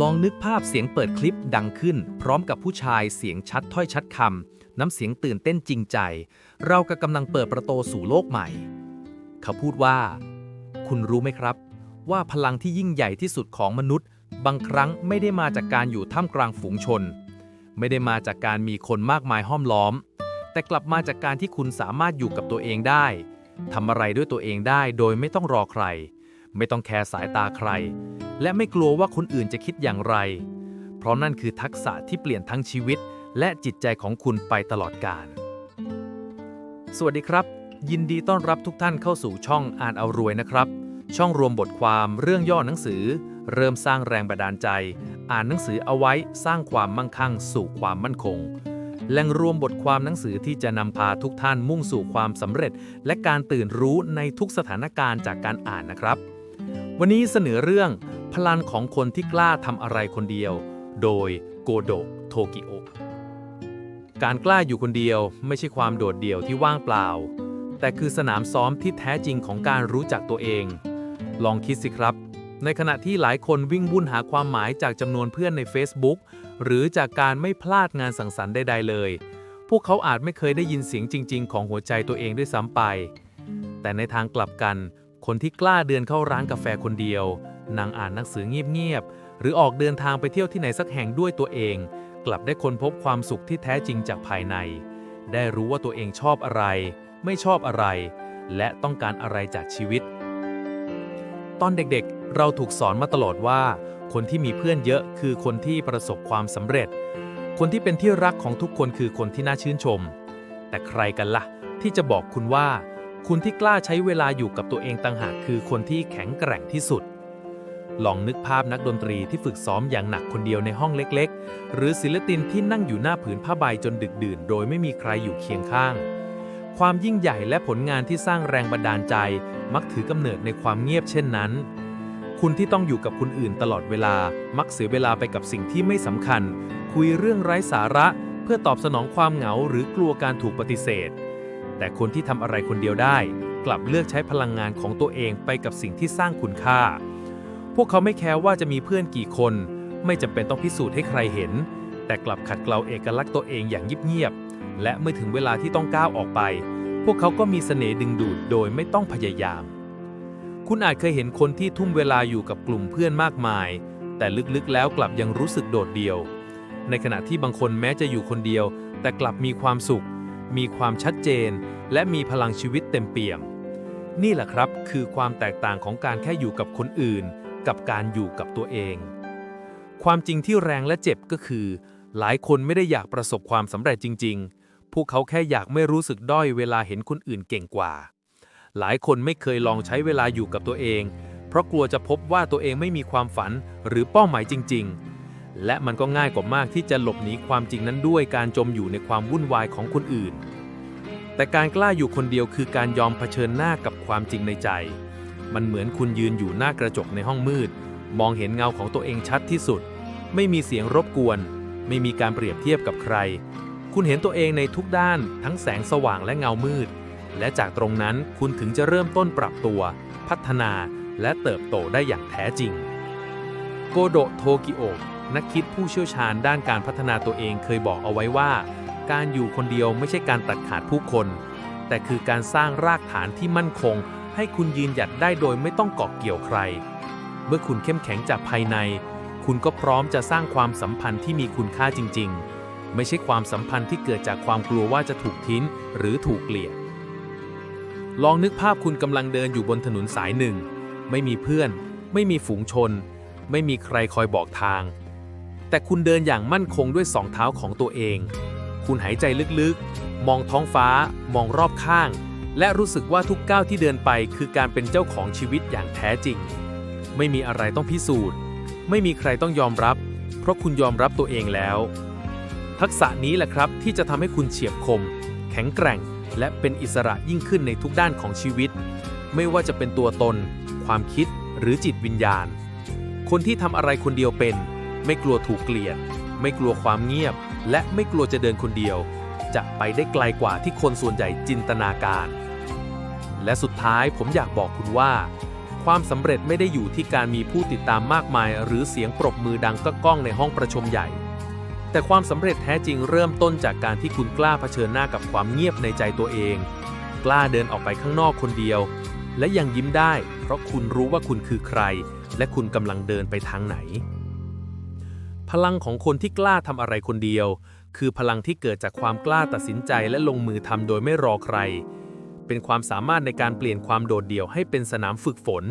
ลองนึกภาพเสียงเปิดคลิปดังขึ้น พร้อมกับผู้ชายเสียงชัดถ้อยชัดคำน้ำเสียงตื่นเต้นจริงใจ เราก็กำลังเปิดประตูสู่โลกใหม่ เขาพูดว่า คุณรู้ไหมครับ ว่าพลังที่ยิ่งใหญ่ที่สุดของมนุษย์ บางครั้งไม่ได้มาจากการอยู่ท่ามกลางฝูงชน ไม่ได้มาจากการมีคนมากมายห้อมล้อม แต่กลับมาจากการที่คุณสามารถอยู่กับตัวเองได้ทำอะไรด้วยตัวเองได้โดยไม่ต้องรอใคร ไม่ต้องแคร์สายตาใคร และไม่กลัวว่าคนอื่นจะคิดอย่างไร เพราะนั่นคือทักษะที่เปลี่ยนทั้งชีวิต และจิตใจของคุณไปตลอดกาล สวัสดีครับ ยินดีต้อนรับทุกท่านเข้าสู่ช่องอ่านเอารวยนะครับ ช่องรวมบทความเรื่องย่อหนังสือ เริ่มสร้างแรงบันดาลใจ อ่านหนังสือเอาไว้สร้างความมั่งคั่ง สู่ความมั่นคงแหล่งรวมบทความหนังสือที่จะนำพาทุกท่านมุ่งสู่ความสำเร็จ และการตื่นรู้ในทุกสถานการณ์จากการอ่านนะครับ วันนี้เสนอเรื่อง พลังของคนที่กล้าทำอะไรคนเดียว โดยโกโดะโทกิโอ การกล้าอยู่คนเดียวไม่ใช่ความโดดเดี่ยวที่ว่างเปล่า แต่คือสนามซ้อมที่แท้จริงของการรู้จักตัวเอง ลองคิดสิครับ ในขณะที่หลายคนวิ่งวุ่นหาความหมายจากจำนวนเพื่อนใน Facebook หรือจากการไม่พลาดงานสังสรรค์ใดๆเลย พวกเขาอาจไม่เคยได้ยินเสียงจริง ๆ ของหัวใจตัวเองด้วยซ้ำไป แต่ในทางกลับกัน คนที่กล้าเดินเข้าร้านกาแฟคนเดียว นั่งอ่านหนังสือเงียบๆ หรือออกเดินทางไปเที่ยวที่ไหนสักแห่งด้วยตัวเอง กลับได้ค้นพบความสุขที่แท้จริงจากภายใน ได้รู้ว่าตัวเองชอบอะไร ไม่ชอบอะไร และต้องการอะไรจากชีวิต ตอนเด็กๆ เราถูกสอนมาตลอดว่า คนที่มีเพื่อนเยอะคือคนที่ประสบความสำเร็จ คนที่เป็นที่รักของทุกคนคือคนที่น่าชื่นชม แต่ใครกันละ่ะ ที่จะบอกคุณว่าคุณที่กล้าใช้เวลาอยู่กับตัวเองต่างหากคือคนที่แข็งแกร่งที่สุด ลองนึกภาพนักดนตรีที่ฝึกซ้อมอย่างหนักคนเดียวในห้องเล็กๆ หรือศิลปินที่นั่งอยู่หน้าผืนผ้าใบจนดึกดื่น โดยไม่มีใครอยู่เคียงข้าง ความยิ่งใหญ่และผลงานที่สร้างแรงบันดาลใจ มักถือกำเนิดในความเงียบเช่นนั้น คุณที่ต้องอยู่กับคนอื่นตลอดเวลา มักเสียเวลาไปกับสิ่งที่ไม่สำคัญ คุยเรื่องไร้สาระ เพื่อตอบสนองความเหงาหรือกลัวการถูกปฏิเสธ แต่คนที่ทำอะไรคนเดียวได้ กลับเลือกใช้พลังงานของตัวเองไปกับสิ่งที่สร้างคุณค่า พวกเขาไม่แคร์ว่าจะมีเพื่อนกี่คน ไม่จำเป็นต้องพิสูจน์ให้ใครเห็น แต่กลับขัดเกลาเอกลักษณ์ตัวเองอย่างเงียบๆและเมื่อถึงเวลาที่ต้องก้าวออกไป พวกเขาก็มีเสน่ห์ดึงดูดโดยไม่ต้องพยายาม คุณอาจเคยเห็นคนที่ทุ่มเวลาอยู่กับกลุ่มเพื่อนมากมาย แต่ลึกๆแล้วกลับยังรู้สึกโดดเดี่ยว ในขณะที่บางคนแม้จะอยู่คนเดียว แต่กลับมีความสุข มีความชัดเจน และมีพลังชีวิตเต็มเปี่ยม นี่แหละครับคือความแตกต่างของการแค่อยู่กับคนอื่น กับการอยู่กับตัวเอง ความจริงที่แรงและเจ็บก็คือ หลายคนไม่ได้อยากประสบความสำเร็จจริง ๆ พวกเขาแค่อยากไม่รู้สึกด้อยเวลาเห็นคนอื่นเก่งกว่า หลายคนไม่เคยลองใช้เวลาอยู่กับตัวเอง เพราะกลัวจะพบว่าตัวเองไม่มีความฝันหรือเป้าหมายจริง ๆ และมันก็ง่ายกว่ามากที่จะหลบหนีความจริงนั้นด้วยการจมอยู่ในความวุ่นวายของคนอื่น แต่การกล้าอยู่คนเดียวคือการยอมเผชิญหน้ากับความจริงในใจ มันเหมือนคุณยืนอยู่หน้ากระจกในห้องมืด มองเห็นเงาของตัวเองชัดที่สุด ไม่มีเสียงรบกวน ไม่มีการเปรียบเทียบกับใคร คุณเห็นตัวเองในทุกด้านทั้งแสงสว่างและเงามืด และจากตรงนั้นคุณถึงจะเริ่มต้นปรับตัว พัฒนาและเติบโตได้อย่างแท้จริง โกโดโทกิโอนักคิดผู้เชี่ยวชาญด้านการพัฒนาตัวเองเคยบอกเอาไว้ว่า การอยู่คนเดียวไม่ใช่การตัดขาดผู้คน แต่คือการสร้างรากฐานที่มั่นคง ให้คุณยืนหยัดได้โดยไม่ต้องเกาะเกี่ยวใคร เมื่อคุณเข้มแข็งจากภายใน คุณก็พร้อมจะสร้างความสัมพันธ์ที่มีคุณค่าจริง ๆ ไม่ใช่ความสัมพันธ์ที่เกิดจากความกลัวว่าจะถูกทิ้งหรือถูกเกลียด ลองนึกภาพคุณกำลังเดินอยู่บนถนนสายหนึ่ง ไม่มีเพื่อน ไม่มีฝูงชน ไม่มีใครคอยบอกทาง แต่คุณเดินอย่างมั่นคงด้วยสองเท้าของตัวเอง คุณหายใจลึกๆ มองท้องฟ้า มองรอบข้าง และรู้สึกว่าทุกก้าวที่เดินไปคือการเป็นเจ้าของชีวิตอย่างแท้จริง ไม่มีอะไรต้องพิสูจน์ ไม่มีใครต้องยอมรับ เพราะคุณยอมรับตัวเองแล้ว ทักษะนี้แหละครับที่จะทำให้คุณเฉียบคม แข็งแกร่ง และเป็นอิสระยิ่งขึ้นในทุกด้านของชีวิต ไม่ว่าจะเป็นตัวตน ความคิดหรือจิตวิญญาณ คนที่ทำอะไรคนเดียวเป็น ไม่กลัวถูกเกลียด ไม่กลัวความเงียบ และไม่กลัวจะเดินคนเดียว จะไปได้ไกลกว่าที่คนส่วนใหญ่จินตนาการ และสุดท้ายผมอยากบอกคุณว่า ความสำเร็จไม่ได้อยู่ที่การมีผู้ติดตามมากมาย หรือเสียงปรบมือดังก็ก้องในห้องประชุมใหญ่ แต่ความสำเร็จแท้จริงเริ่มต้นจากการที่คุณกล้าเผชิญหน้ากับความเงียบในใจตัวเอง กล้าเดินออกไปข้างนอกคนเดียว และยังยิ้มได้ เพราะคุณรู้ว่าคุณคือใคร และคุณกำลังเดินไปทางไหน พลังของคนที่กล้าทำอะไรคนเดียว คือพลังที่เกิดจากความกล้าตัดสินใจและลงมือทำโดยไม่รอใคร เป็นความสามารถในการเปลี่ยนความโดดเดี่ยวให้เป็นสนามฝึกฝน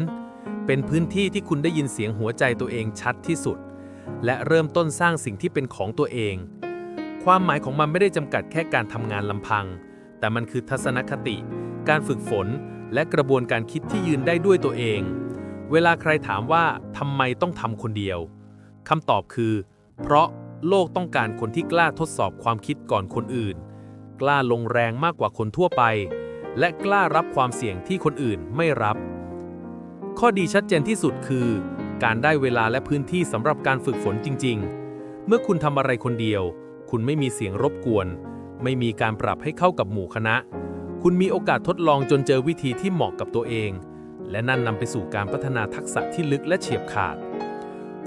เป็นพื้นที่ที่คุณได้ยินเสียงหัวใจตัวเองชัดที่สุด และเริ่มต้นสร้างสิ่งที่เป็นของตัวเอง ความหมายของมันไม่ได้จำกัดแค่การทำงานลำพัง แต่มันคือทัศนคติ การฝึกฝน และกระบวนการคิดที่ยืนได้ด้วยตัวเอง เวลาใครถามว่าทำไมต้องทำคนเดียวคำตอบคือ เพราะโลกต้องการคนที่กล้าทดสอบความคิดก่อนคนอื่น กล้าลงแรงมากกว่าคนทั่วไป และกล้ารับความเสี่ยงที่คนอื่นไม่รับ ข้อดีชัดเจนที่สุดคือ การได้เวลาและพื้นที่สำหรับการฝึกฝนจริง ๆ เมื่อคุณทำอะไรคนเดียว คุณไม่มีเสียงรบกวน ไม่มีการปรับให้เข้ากับหมู่คณะ คุณมีโอกาสทดลองจนเจอวิธีที่เหมาะกับตัวเอง และนั่นนำไปสู่การพัฒนาทักษะที่ลึกและเฉียบขาด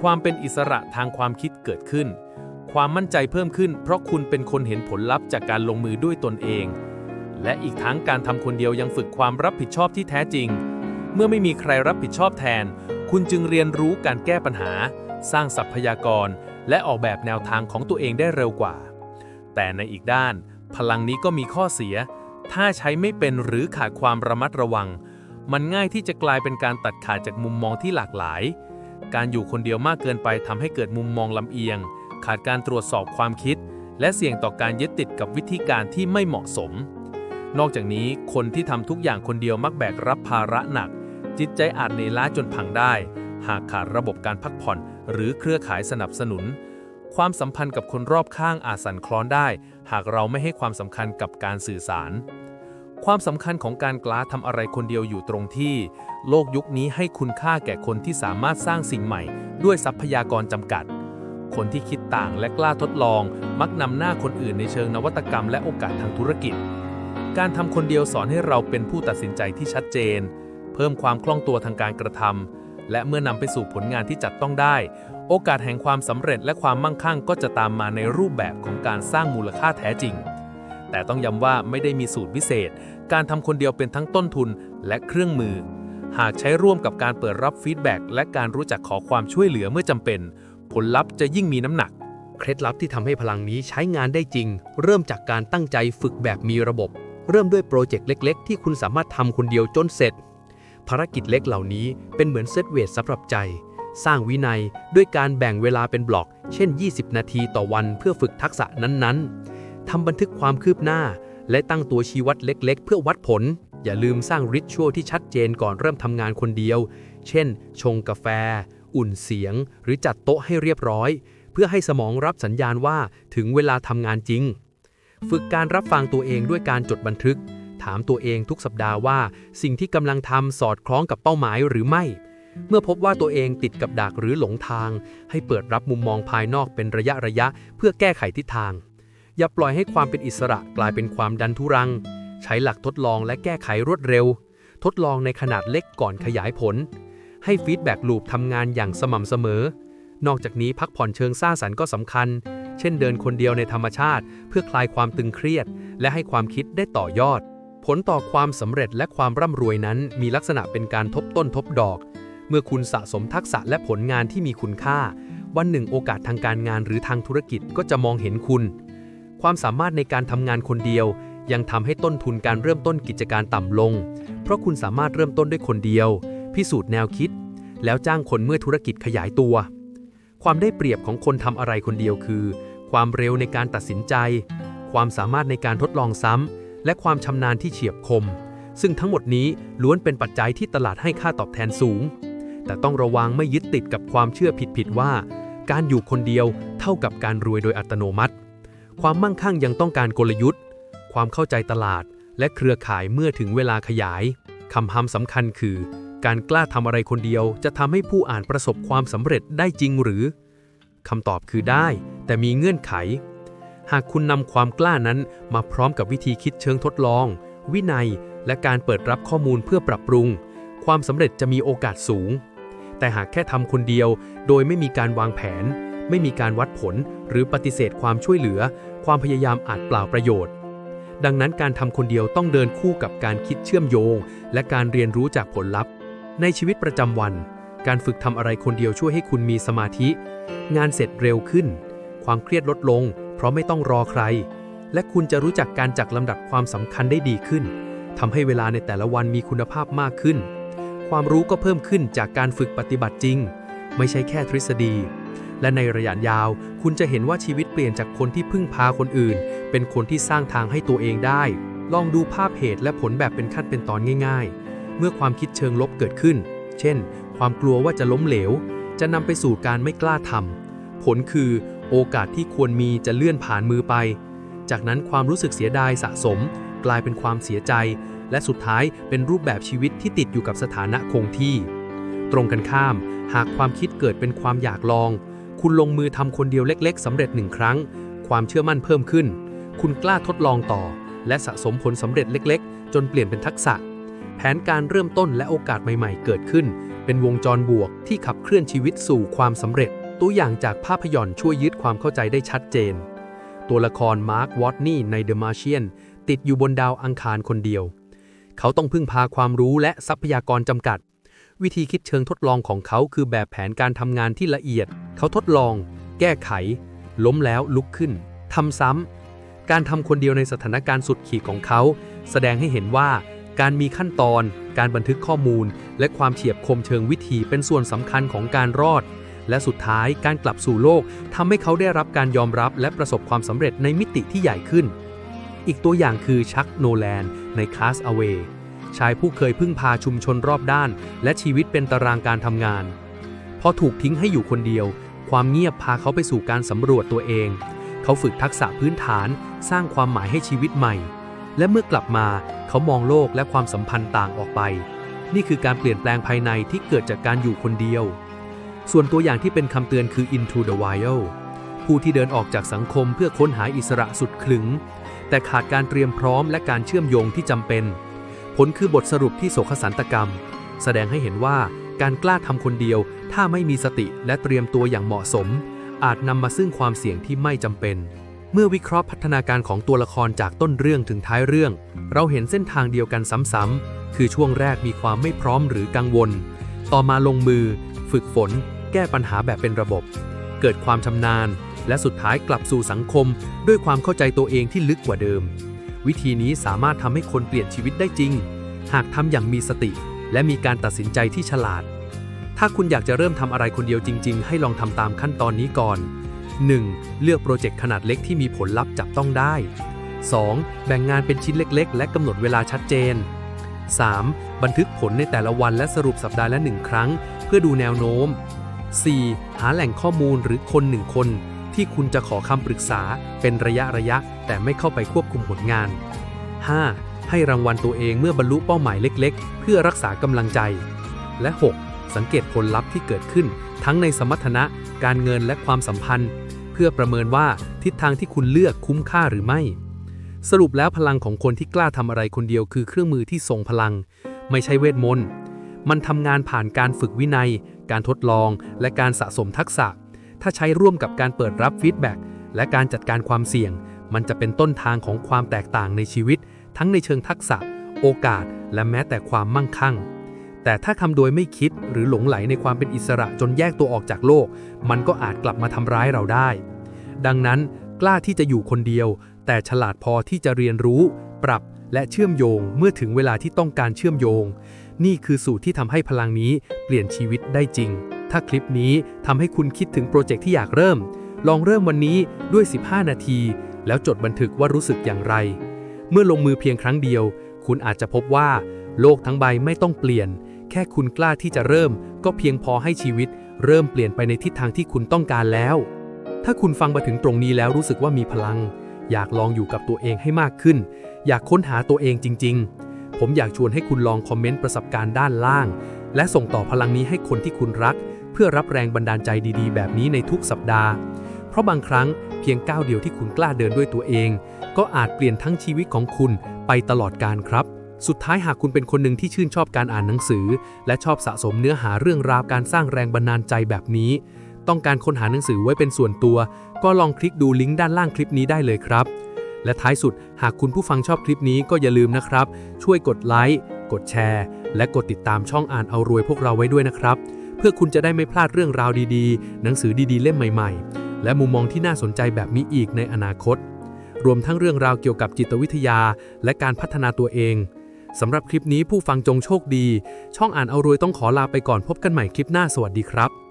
ความเป็นอิสระทางความคิดเกิดขึ้น ความมั่นใจเพิ่มขึ้น เพราะคุณเป็นคนเห็นผลลัพธ์จากการลงมือด้วยตนเอง และอีกทั้งการทำคนเดียวยังฝึกความรับผิดชอบที่แท้จริง เมื่อไม่มีใครรับผิดชอบแทน คุณจึงเรียนรู้การแก้ปัญหา สร้างทรัพยากร และออกแบบแนวทางของตัวเองได้เร็วกว่า แต่ในอีกด้าน พลังนี้ก็มีข้อเสีย ถ้าใช้ไม่เป็นหรือขาดความระมัดระวัง มันง่ายที่จะกลายเป็นการตัดขาดจากมุมมองที่หลากหลาย การอยู่คนเดียวมากเกินไปทำให้เกิดมุมมองลำเอียง ขาดการตรวจสอบความคิด และเสี่ยงต่อการยึดติดกับวิธีการที่ไม่เหมาะสม นอกจากนี้คนที่ทำทุกอย่างคนเดียวมักแบกรับภาระหนัก จิตใจอาจเหนื่อยล้าจนพังได้ หากขาดระบบการพักผ่อน หรือเครือข่ายสนับสนุน ความสัมพันธ์กับคนรอบข้างอาจสั่นคลอนได้ หากเราไม่ให้ความสำคัญกับการสื่อสาร ความสำคัญของการกล้าทำอะไรคนเดียวอยู่ตรงที่ โลกยุคนี้ให้คุณค่าแก่คนที่สามารถสร้างสิ่งใหม่ ด้วยทรัพยากรจำกัดคนที่คิดต่างและกล้าทดลอง มักนำหน้าคนอื่นในเชิงนวัตกรรมและโอกาสทางธุรกิจ การทำคนเดียวสอนให้เราเป็นผู้ตัดสินใจที่ชัดเจน เพิ่มความคล่องตัวทางการกระทำและเมื่อนำไปสู่ผลงานที่จัดต้องได้ โอกาสแห่งความสำเร็จและความมั่งคั่งก็จะตามมาในรูปแบบของการสร้างมูลค่าแท้จริง แต่ต้องย้ำว่าไม่ได้มีสูตรวิเศษ การทำคนเดียวเป็นทั้งต้นทุนและเครื่องมือ หากใช้ร่วมกับการเปิดรับฟีดแบ็กและการรู้จักขอความช่วยเหลือเมื่อจำเป็น ผลลัพธ์จะยิ่งมีน้ำหนักเคล็ดลับที่ทำให้พลังนี้ใช้งานได้จริง เริ่มจากการตั้งใจฝึกแบบมีระบบ เริ่มด้วยโปรเจกต์เล็ก ๆ ที่คุณสามารถทำคนเดียวจนเสร็จ ภารกิจเล็กเหล่านี้เป็นเหมือนเซตเวทสำหรับใจ สร้างวินัยด้วยการแบ่งเวลาเป็นบล็อก เช่น 20 นาทีต่อวันเพื่อฝึกทักษะนั้นๆทำบันทึกความคืบหน้า และตั้งตัวชี้วัดเล็ก ๆ เพื่อวัดผล อย่าลืมสร้างริชชัวที่ชัดเจนก่อนเริ่มทำงานคนเดียว เช่น ชงกาแฟ อุ่นเสียง หรือจัดโต๊ะให้เรียบร้อย เพื่อให้สมองรับสัญญาณว่าถึงเวลาทำงานจริง ฝึกการรับฟังตัวเองด้วยการจดบันทึก ถามตัวเองทุกสัปดาห์ว่า สิ่งที่กำลังทำสอดคล้องกับเป้าหมายหรือไม่ เมื่อพบว่าตัวเองติดกับดักหรือหลงทาง ให้เปิดรับมุมมองภายนอกเป็นระยะระยะ เพื่อแก้ไขทิศทาง อย่าปล่อยให้ความเป็นอิสระกลายเป็นความดันทุรัง ใช้หลักทดลองและแก้ไขรวดเร็ว ทดลองในขนาดเล็กก่อนขยายผล ให้ฟีดแบ็กลูปทำงานอย่างสม่ำเสมอ นอกจากนี้พักผ่อนเชิงสร้างสรรค์ก็สำคัญ เช่นเดินคนเดียวในธรรมชาติ เพื่อคลายความตึงเครียด และให้ความคิดได้ต่อยอด ผลต่อความสำเร็จและความร่ำรวยนั้นมีลักษณะเป็นการทบต้นทบดอก เมื่อคุณสะสมทักษะและผลงานที่มีคุณค่า วันหนึ่งโอกาสทางการงานหรือทางธุรกิจก็จะมองเห็นคุณ ความสามารถในการทำงานคนเดียว ยังทำให้ต้นทุนการเริ่มต้นกิจการต่ำลง เพราะคุณสามารถเริ่มต้นด้วยคนเดียว พิสูจน์แนวคิด แล้วจ้างคนเมื่อธุรกิจขยายตัวความได้เปรียบของคนทำอะไรคนเดียวคือ ความเร็วในการตัดสินใจ ความสามารถในการทดลองซ้ำ และความชำนาญที่เฉียบคม ซึ่งทั้งหมดนี้ล้วนเป็นปัจจัยที่ตลาดให้ค่าตอบแทนสูง แต่ต้องระวังไม่ยึดติดกับความเชื่อผิดๆว่า การอยู่คนเดียวเท่ากับการรวยโดยอัตโนมัติ ความมั่งคั่งยังต้องการกลยุทธ์ ความเข้าใจตลาด และเครือข่ายเมื่อถึงเวลาขยายคำห้ำสำคัญคือ การกล้าทำอะไรคนเดียวจะทำให้ผู้อ่านประสบความสำเร็จได้จริงหรือ คำตอบคือได้ แต่มีเงื่อนไข หากคุณนำความกล้านั้นมาพร้อมกับวิธีคิดเชิงทดลอง วินัย และการเปิดรับข้อมูลเพื่อปรับปรุง ความสำเร็จจะมีโอกาสสูง แต่หากแค่ทำคนเดียว โดยไม่มีการวางแผน ไม่มีการวัดผล หรือปฏิเสธความช่วยเหลือ ความพยายามอาจเปล่าประโยชน์ดังนั้นการทำคนเดียวต้องเดินคู่กับการคิดเชื่อมโยง และการเรียนรู้จากผลลัพธ์ ในชีวิตประจำวัน การฝึกทำอะไรคนเดียวช่วยให้คุณมีสมาธิ งานเสร็จเร็วขึ้น ความเครียดลดลง เพราะไม่ต้องรอใคร และคุณจะรู้จักการจัดลำดับความสำคัญได้ดีขึ้นทำให้เวลาในแต่ละวันมีคุณภาพมากขึ้น ความรู้ก็เพิ่มขึ้นจากการฝึกปฏิบัติจริง ไม่ใช่แค่ทฤษฎี และในระยะยาว คุณจะเห็นว่าชีวิตเปลี่ยนจากคนที่พึ่งพาคนอื่น เป็นคนที่สร้างทางให้ตัวเองได้ ลองดูภาพเหตุและผลแบบเป็นขั้นเป็นตอนง่าย ๆ เมื่อความคิดเชิงลบเกิดขึ้น เช่น ความกลัวว่าจะล้มเหลว จะนำไปสู่การไม่กล้าทำผลคือโอกาสที่ควรมีจะเลื่อนผ่านมือไป จากนั้นความรู้สึกเสียดายสะสม กลายเป็นความเสียใจ และสุดท้ายเป็นรูปแบบชีวิตที่ติดอยู่กับสถานะคงที่ ตรงกันข้าม หากความคิดเกิดเป็นความอยากลอง คุณลงมือทำคนเดียวเล็ก ๆสำเร็จหนึ่งครั้ง ความเชื่อมั่นเพิ่มขึ้น คุณกล้าทดลองต่อ และสะสมผลสำเร็จเล็ก ๆ จนเปลี่ยนเป็นทักษะ แผนการเริ่มต้นและโอกาสใหม่ๆ เกิดขึ้น เป็นวงจรบวกที่ขับเคลื่อนชีวิตสู่ความสำเร็จ ตัวอย่างจากภาพยนตร์ช่วยยึดความเข้าใจได้ชัดเจน ตัวละครมาร์ควอตนี่ใน The Martian ติดอยู่บนดาวอังคารคนเดียว เขาต้องพึ่งพาความรู้และทรัพยากรจำกัด วิธีคิดเชิงทดลองของเขาคือแบบแผนการทำงานที่ละเอียด เขาทดลอง แก้ไข ล้มแล้วลุกขึ้นทำซ้ำการทำคนเดียวในสถานการณ์สุดขีดของเขา แสดงให้เห็นว่า การมีขั้นตอน การบันทึกข้อมูล และความเฉียบคมเชิงวิธีเป็นส่วนสำคัญของการรอด และสุดท้ายการกลับสู่โลกทำให้เขาได้รับการยอมรับและประสบความสำเร็จในมิติที่ใหญ่ขึ้น อีกตัวอย่างคือชักโนแลนในค a s อเวชายผู้เคยพึ่งพาชุมชนรอบด้าน และชีวิตเป็นตารางการทำงาน พอถูกทิ้งให้อยู่คนเดียว ความเงียบพาเขาไปสู่การสำรวจตัวเอง เขาฝึกทักษะพื้นฐาน สร้างความหมายให้ชีวิตใหม่ และเมื่อกลับมา เขามองโลกและความสัมพันธ์ต่างออกไป นี่คือการเปลี่ยนแปลงภายในที่เกิดจากการอยู่คนเดียว ส่วนตัวอย่างที่เป็นคำเตือนคือ Into the Wild ผู้ที่เดินออกจากสังคมเพื่อค้นหาอิสระสุดขลึง แต่ขาดการเตรียมพร้อมและการเชื่อมโยงที่จำเป็น ผลคือบทสรุปที่โศกสันตกรรม แสดงให้เห็นว่าการกล้าทำคนเดียว ถ้าไม่มีสติและเตรียมตัวอย่างเหมาะสม อาจนำมาซึ่งความเสี่ยงที่ไม่จำเป็น เมื่อวิเคราะห์พัฒนาการของตัวละครจากต้นเรื่องถึงท้ายเรื่อง เราเห็นเส้นทางเดียวกันซ้ำๆ คือช่วงแรกมีความไม่พร้อมหรือกังวล ต่อมาลงมือ ฝึกฝน แก้ปัญหาแบบเป็นระบบ เกิดความชำนาญ และสุดท้ายกลับสู่สังคม ด้วยความเข้าใจตัวเองที่ลึกกว่าเดิม วิธีนี้สามารถทำให้คนเปลี่ยนชีวิตได้จริง หากทำอย่างมีสติ และมีการตัดสินใจที่ฉลาด ถ้าคุณอยากจะเริ่มทำอะไรคนเดียวจริง ๆ ให้ลองทำตามขั้นตอนนี้ก่อน 1. เลือกโปรเจกต์ขนาดเล็กที่มีผลลัพธ์จับต้องได้ 2. แบ่งงานเป็นชิ้นเล็กๆ และกำหนดเวลาชัดเจน 3. บันทึกผลในแต่ละวันและสรุปสัปดาห์ละหนึ่งครั้ง เพื่อดูแนวโน้ม 4. หาแหล่งข้อมูลหรือคนหนึ่งคน ที่คุณจะขอคำปรึกษาเป็นระยะระยะ แต่ไม่เข้าไปควบคุมผลงาน 5. ให้รางวัลตัวเองเมื่อบรรลุเป้าหมายเล็กๆ เพื่อรักษากำลังใจ และ 6. สังเกตผลลัพธ์ที่เกิดขึ้นทั้งในสมรรถนะ การเงินและความสัมพันธ์ เพื่อประเมินว่าทิศทางที่คุณเลือกคุ้มค่าหรือไม่ สรุปแล้วพลังของคนที่กล้าทำอะไรคนเดียวคือเครื่องมือที่ทรงพลัง ไม่ใช่เวทมนต์มันทำงานผ่านการฝึกวินัย การทดลอง และการสะสมทักษะ ถ้าใช้ร่วมกับการเปิดรับฟีดแบ็กและการจัดการความเสี่ยง มันจะเป็นต้นทางของความแตกต่างในชีวิต ทั้งในเชิงทักษะ โอกาส และแม้แต่ความมั่งคั่ง แต่ถ้าทำโดยไม่คิดหรือหลงไหลในความเป็นอิสระจนแยกตัวออกจากโลก มันก็อาจกลับมาทำร้ายเราได้ ดังนั้นกล้าที่จะอยู่คนเดียว แต่ฉลาดพอที่จะเรียนรู้ ปรับและเชื่อมโยงเมื่อถึงเวลาที่ต้องการเชื่อมโยง นี่คือสูตรที่ทำให้พลังนี้เปลี่ยนชีวิตได้จริง ถ้าคลิปนี้ทำให้คุณคิดถึงโปรเจกต์ที่อยากเริ่ม ลองเริ่มวันนี้ด้วย 15 นาที แล้วจดบันทึกว่ารู้สึกอย่างไร เมื่อลงมือเพียงครั้งเดียว คุณอาจจะพบว่า โลกทั้งใบไม่ต้องเปลี่ยน แค่คุณกล้าที่จะเริ่ม ก็เพียงพอให้ชีวิต เริ่มเปลี่ยนไปในทิศทางที่คุณต้องการแล้ว ถ้าคุณฟังมาถึงตรงนี้แล้วรู้สึกว่ามีพลัง อยากลองอยู่กับตัวเองให้มากขึ้น อยากค้นหาตัวเองจริง ๆ ผมอยากชวนให้คุณลองคอมเมนต์ประสบการณ์ด้านล่าง และส่งต่อพลังนี้ให้คนที่คุณรัก เพื่อรับแรงบันดาลใจดีๆ แบบนี้ในทุกสัปดาห์เพราะบางครั้งเพียงก้าวเดียวที่คุณกล้าเดินด้วยตัวเอง ก็อาจเปลี่ยนทั้งชีวิตของคุณไปตลอดกาลครับ สุดท้ายหากคุณเป็นคนหนึ่งที่ชื่นชอบการอ่านหนังสือ และชอบสะสมเนื้อหาเรื่องราวการสร้างแรงบันดาลใจแบบนี้ ต้องการค้นหาหนังสือไว้เป็นส่วนตัว ก็ลองคลิกดูลิงก์ด้านล่างคลิปนี้ได้เลยครับ และท้ายสุดหากคุณผู้ฟังชอบคลิปนี้ก็อย่าลืมนะครับ ช่วยกดไลค์กดแชร์ และกดติดตามช่องอ่านเอารวยพวกเราไว้ด้วยนะครับ เพื่อคุณจะได้ไม่พลาดเรื่องราวดีๆ หนังสือดีๆ เล่มใหม่ๆ และมุมมองที่น่าสนใจแบบนี้อีกในอนาคต รวมทั้งเรื่องราวเกี่ยวกับจิตวิทยา และการพัฒนาตัวเอง สำหรับคลิปนี้ผู้ฟังจงโชคดี ช่องอ่านเอารวยต้องขอลาไปก่อนพบกันใหม่คลิปหน้าสวัสดีครับ